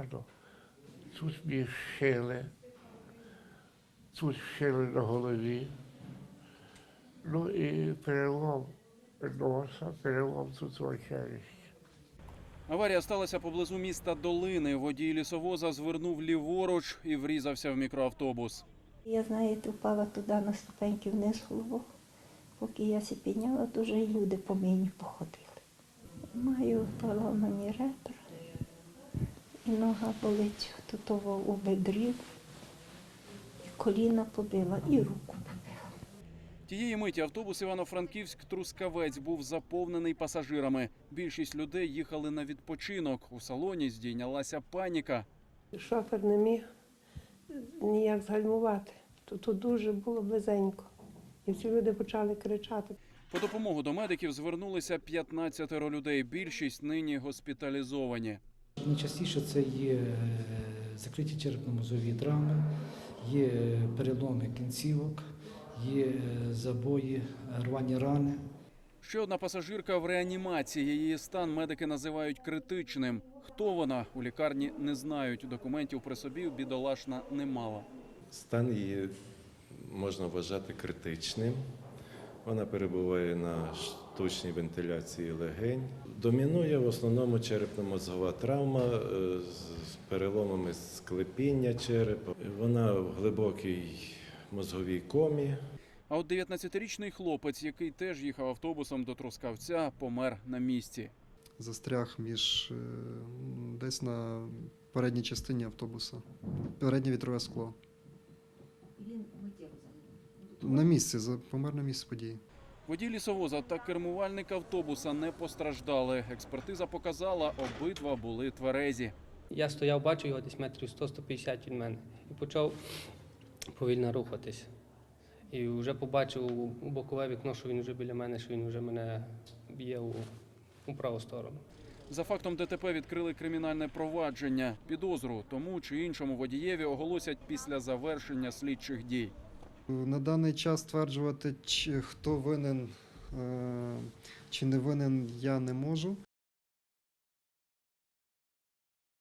погано. Тут мені шили, тут шили на голові. Ну і перелом носа, перелом тут челюсті. Аварія сталася поблизу міста Долини. Водій лісовоза звернув ліворуч і врізався в мікроавтобус. Я, знаєте, впала туди на ступеньки вниз головою. Поки я сі підняла, то вже й люди по мені походили. Маю поламані ребра, нога болить тут того у бедрі, і коліна побила, і руку побила. Тієї миті автобус Івано-Франківськ-Трускавець був заповнений пасажирами. Більшість людей їхали на відпочинок. У салоні здійнялася паніка. Шофер не міг ніяк згальмувати. То тут дуже було близенько. І всі люди почали кричати. По допомогу до медиків звернулися 15 людей. Більшість нині госпіталізовані. Найчастіше це є е, закриті черепно-мозові травми, є е, переломи кінцівок, є е, забої, рвані рани. Ще одна пасажирка в реанімації. Її стан медики називають критичним. Хто вона у лікарні не знають. Документів при собі бідолашна не мала. Стан її можна вважати критичним. Вона перебуває на штучній вентиляції легень. Домінує в основному черепно-мозгова травма е, з переломами склепіння черепа. Вона в глибокій мозговій комі. А от 19-річний хлопець, який теж їхав автобусом до Трускавця, помер на місці. застряг між е, десь на передній частині автобуса. Переднє вітрове скло. На місці, за- помер на місці події. Водій лісовоза та кермувальник автобуса не постраждали. Експертиза показала, обидва були тверезі. Я стояв, бачу його десь метрів 100-150 від мене і почав повільно рухатись. І вже побачив у бокове вікно, що він вже біля мене, що він вже мене б'є у, у праву сторону. За фактом ДТП відкрили кримінальне провадження. Підозру тому чи іншому водієві оголосять після завершення слідчих дій. На даний час стверджувати, хто винен е, чи не винен, я не можу.